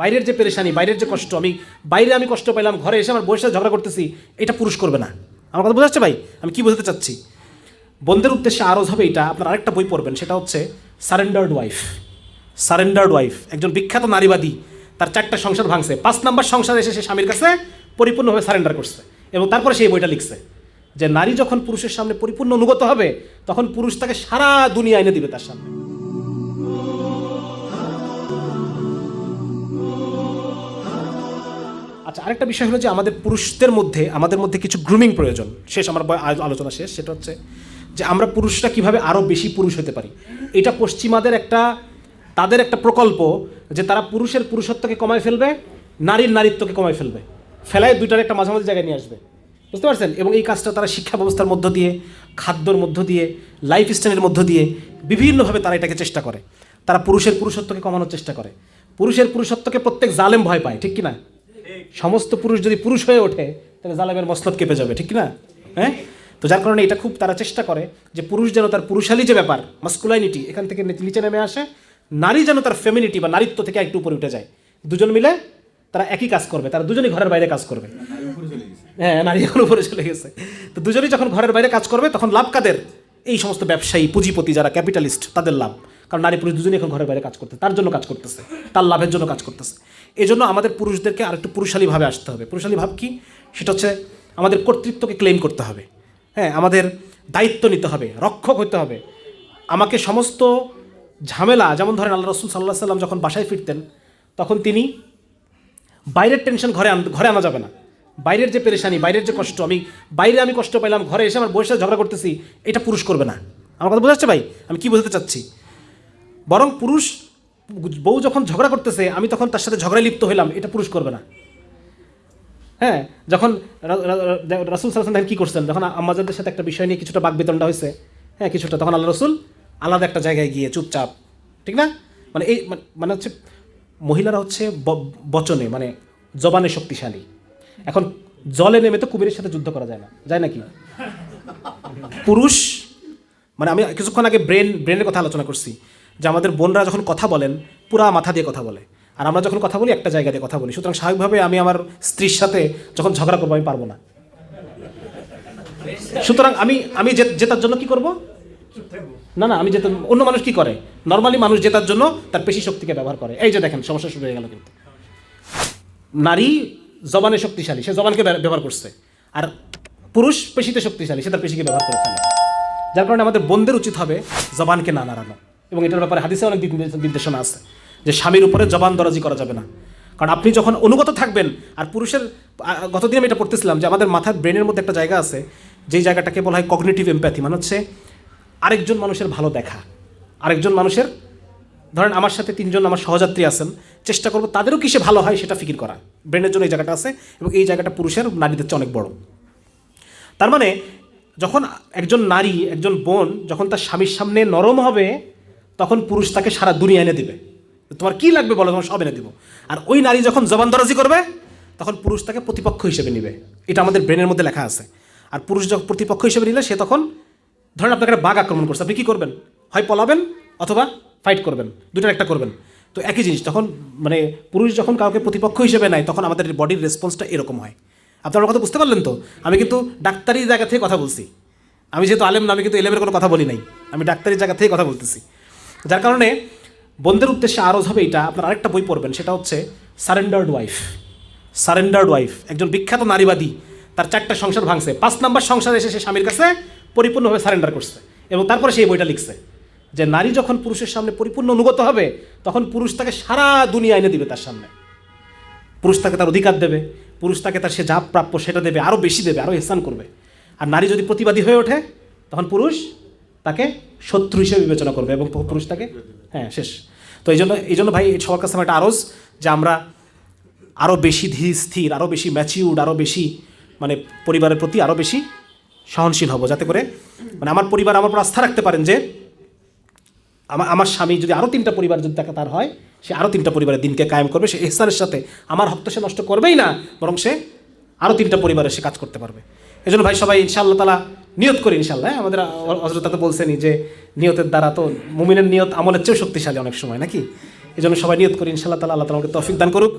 বাইরের যে পেরেশানি, বাইরের যে কষ্ট, আমি বাইরে আমি কষ্ট পাইলাম, ঘরে এসে আমার সাথে ঝগড়া করতেছি, এটা পুরুষ করবে না। আমার কথা বোঝাচ্ছে ভাই? আমি কি বোঝাতে চাচ্ছি? বন্ধের উদ্দেশ্যে আরজ হবে এটা, আপনার আরেকটা বই পড়বেন, সেটা হচ্ছে সারেন্ডার্ড ওয়াইফ সারেন্ডার্ড ওয়াইফ একজন বিখ্যাত নারীবাদী, তার চারটা সংসার ভাঙছে। পাঁচ নাম্বার সংসার এসে সে স্বামীর কাছে পরিপূর্ণভাবে সারেন্ডার করছে এবং তারপরে সেই বইটা লিখছে যে, নারী যখন পুরুষের সামনে পরিপূর্ণ অনুগত হবে, তখন পুরুষ তাকে সারা দুনিয়া এনে দিবে তার সামনে। আচ্ছা আরেকটা বিষয় হলো যে আমাদের পুরুষদের মধ্যে, আমাদের মধ্যে কিছু গ্রুমিং প্রয়োজন। শেষ আমার আলোচনা শেষ, সেটা হচ্ছে যে আমরা পুরুষরা কীভাবে আরও বেশি পুরুষ হতে পারি। এটা পশ্চিমাদের একটা, তাদের একটা প্রকল্প যে তারা পুরুষের পুরুষত্বকে কমায় ফেলবে, নারীর নারীত্বকে কমায় ফেলবে। ফেলায় দুইটার একটা মাঝামাঝি জায়গায় নিয়ে আসবে। বুঝতে পারছেন? এবং এই কাজটা তারা শিক্ষা ব্যবস্থার মধ্য দিয়ে, খাদ্যর মধ্য দিয়ে লাইফ স্টাইলের মধ্য দিয়ে বিভিন্নভাবে তারা এটাকে চেষ্টা করে। তারা পুরুষের পুরুষত্বকে কমানোর চেষ্টা করে। পুরুষের পুরুষত্বকে প্রত্যেক জালেম ভয় পায়, ঠিক কি না সমস্ত পুরুষ যদি পুরুষ হয়ে ওঠে, তাহলে জালেমের মসলদ কেঁপে যাবে, ঠিক না হ্যাঁ? তো যার কারণে এটা খুব তারা চেষ্টা করে যে পুরুষ যেন তার পুরুষালী যে ব্যাপার মাস্কুলাইনিটি এখান থেকে নিচে- নিচে নেমে আসে, নারী যেন তার ফেমিনিটি বা নারীত্ব থেকে একটু উপরে উঠে যায়। দুজন মিলে তারা একই কাজ করবে, তারা দুজনই ঘরের বাইরে কাজ করবে। হ্যাঁ নারী এখন উপরে চলে গেছে। তো দুজনেই যখন ঘরের বাইরে কাজ করবে, তখন লাভ কাদের? এই সমস্ত ব্যবসায়ী, পুঁজিপতি যারা ক্যাপিটালিস্ট তাদের লাভ। কারণ নারী পুরুষ দুজনেই এখন ঘরের বাইরে কাজ করতে তার জন্য কাজ করতেছে, তার লাভের জন্য কাজ করতেছে। এই জন্য আমাদের পুরুষদেরকে আরেকটু পুরুষালীভাবে আসতে হবে। পুরুষালী ভাব কি? সেটা হচ্ছে আমাদের কর্তৃত্বকে ক্লেম করতে হবে। হ্যাঁ আমাদের দায়িত্ব নিতে হবে, রক্ষক হতে হবে। আমাকে সমস্ত ঝামেলা, যেমন ধরেন আল্লাহ রসুল সাল্লাহ সাল্লাম যখন বাসায় ফিরতেন, তখন তিনি বাইরের টেনশন ঘরে আন ঘরে আনা যাবে না। বাইরের যে পেরেশানি, বাইরের যে কষ্ট, আমি বাইরে আমি কষ্ট পাইলাম, ঘরে এসে আমার বউয়ের সাথে ঝগড়া করতেছি, এটা পুরুষ করবে না। আমার কথা বোঝাচ্ছে ভাই? আমি কি বোঝাতে চাচ্ছি? বরং পুরুষ বউ যখন ঝগড়া করতেছে, আমি তখন তার সাথে ঝগড়ায় লিপ্ত হইলাম, এটা পুরুষ করবে না। হ্যাঁ যখন রাসুল সাল্লাম দেখেন কী করছেন? যখন আমাদের সাথে একটা বিষয় নিয়ে কিছুটা বাকবিতণ্ডা হয়েছে হ্যাঁ কিছুটা, তখন আল্লাহ রসুল আলাদা একটা জায়গায় গিয়ে চুপচাপ, ঠিক না? মানে এই, মানে- মানে হচ্ছে মহিলারা হচ্ছে বচনে মানে জবানে শক্তিশালী। এখন জলে নেমে তো কুবেরের সাথে যুদ্ধ করা যায় না, যায় নাকি? পুরুষ মানে আমি কিছুক্ষণ আগে ব্রেন, ব্রেনের কথা আলোচনা করছি। যে আমাদের বোনরা যখন কথা বলেন, পুরা মাথা দিয়ে কথা বলে। আর আমরা যখন কথা বলি, একটা জায়গা দিয়ে কথা বলি। সুতরাং স্বাভাবিকভাবে আমি আমার স্ত্রীর সাথে যখন ঝগড়া করব, আমি পারব না। সুতরাং আমি আমি জেতার জন্য কি করব? না না, আমি যেতে, অন্য মানুষ কি করে? নর্মালি মানুষ জেতার জন্য তার পেশি শক্তিকে ব্যবহার করে। এই যে দেখেন, সমস্যা শুরু হয়ে গেল কিন্তু। নারী জবানে শক্তিশালী, সে জবানকে ব্যবহার করছে। আর পুরুষ পেশিতে শক্তিশালী, সে তার পেশিকে ব্যবহার করে ফেলে। যার কারণে আমাদের বোনদের উচিত হবে জবানকে না নাড়ানো। এবং এটার ব্যাপারে হাদিসে অনেক নির্দেশনা আছে যে স্বামীর উপরে জবান দরাজি করা যাবে না। কারণ আপনি যখন অনুগত থাকবেন আর পুরুষের গতদিন আমি এটা পড়তেছিলাম যে আমাদের মাথার ব্রেনের মধ্যে একটা জায়গা আছে, যেই জায়গাটাকে বলা হয় কগনিটিভ এমপ্যাথি মানে হচ্ছে আরেকজন মানুষের ভালো দেখা। আরেকজন মানুষের, ধরেন আমার সাথে তিনজন আমার সহযাত্রী আছেন, চেষ্টা করব তাদেরও কিসে ভালো হয় সেটা ফিকির করা। ব্রেনের জন্য এই জায়গাটা আছে এবং এই জায়গাটা পুরুষের নারীদের চেয়ে অনেক বড়। তার মানে যখন একজন নারী, একজন বোন যখন তার স্বামীর সামনে নরম হবে তখন পুরুষ তাকে সারা দুনিয়া এনে দেবে। তোমার কি লাগবে বলো, তোমার সব এনে দেবো। আর ওই নারী যখন জবানদরাজি করবে, তখন পুরুষ তাকে প্রতিপক্ষ হিসেবে নেবে। এটা আমাদের ব্রেনের মধ্যে লেখা আছে। আর পুরুষ যখন প্রতিপক্ষ হিসেবে নিলে, সে তখন ধরেন আপনাকে একটা বাঘ আক্রমণ করছে, আপনি কী করবেন? হয় পলাবেন অথবা ফাইট করবেন দুটার একটা করবেন। তো একই জিনিস, তখন মানে পুরুষ যখন কাউকে প্রতিপক্ষ হিসেবে নেয়, তখন আমাদের বডির রেসপন্সটা এরকম হয়। আপনার কথা বুঝতে পারলেন তো? আমি কিন্তু ডাক্তারি জায়গা থেকে কথা বলছি। আমি যেহেতু আলেম না, আমি কিন্তু এলেমের কোনো কথা বলি নাই। আমি ডাক্তারি জায়গা থেকে কথা বলতেছি। যার কারণে বন্ধের উদ্দেশ্যে আরজ হবে এটা আপনার আরেকটা বই পড়বেন, সেটা হচ্ছে সারেন্ডার্ড ওয়াইফ সারেন্ডার্ড ওয়াইফ একজন বিখ্যাত নারীবাদী, তার চারটা সংসার ভাঙছে। পাঁচ নাম্বার সংসার এসে সে স্বামীর কাছে পরিপূর্ণভাবে সারেন্ডার করছে এবং তারপরে সেই বইটা লিখছে যে নারী যখন পুরুষের সামনে পরিপূর্ণ অনুগত হবে, তখন পুরুষ তাকে সারা দুনিয়া এনে দিবে তার সামনে। পুরুষ তাকে তার অধিকার দেবে, পুরুষ তাকে তার সে যা প্রাপ্য সেটা দেবে আরও বেশি দেবে আরও এহসান করবে। আর নারী যদি প্রতিবাদী হয়ে ওঠে, তখন পুরুষ তাকে শত্রু হিসেবে বিবেচনা করবে এবং পুরুষ তাকে হ্যাঁ শেষ। তো এই জন্য এই জন্য ভাই সবার কাছে একটা আরজ যে আমরা আরও বেশি ধীর, স্থির আরও বেশি ম্যাচিউর্ড আরও বেশি মানে পরিবারের প্রতি আরও বেশি সহনশীল হব, যাতে করে মানে আমার পরিবার আমার উপর আস্থা রাখতে পারেন যে আমার আমার স্বামী যদি আরও তিনটা পরিবার যদি তাকে তার হয়, সে আরও তিনটা পরিবারের দিনকে কায়েম করবে, সে এহসানের সাথে। আমার হক তো সে নষ্ট করবেই না, বরং সে আরও তিনটা পরিবারে সে কাজ করতে পারবে। এই জন্য ভাই, সবাই ইনশাআল্লাহ তালা নিয়ত করি ইনশাল্লাহ হ্যাঁ? আমাদের হজরত তো বলছেনই যে নিয়তের দ্বারা তো মুমিনের নিয়ত আমলের চেয়েও শক্তিশালী অনেক সময়, নাকি এই জন্য সবাই নিয়ত করি ইনশাল্লাহ তালা আল্লাহ তালা আমাকে তৌফিক দান করুক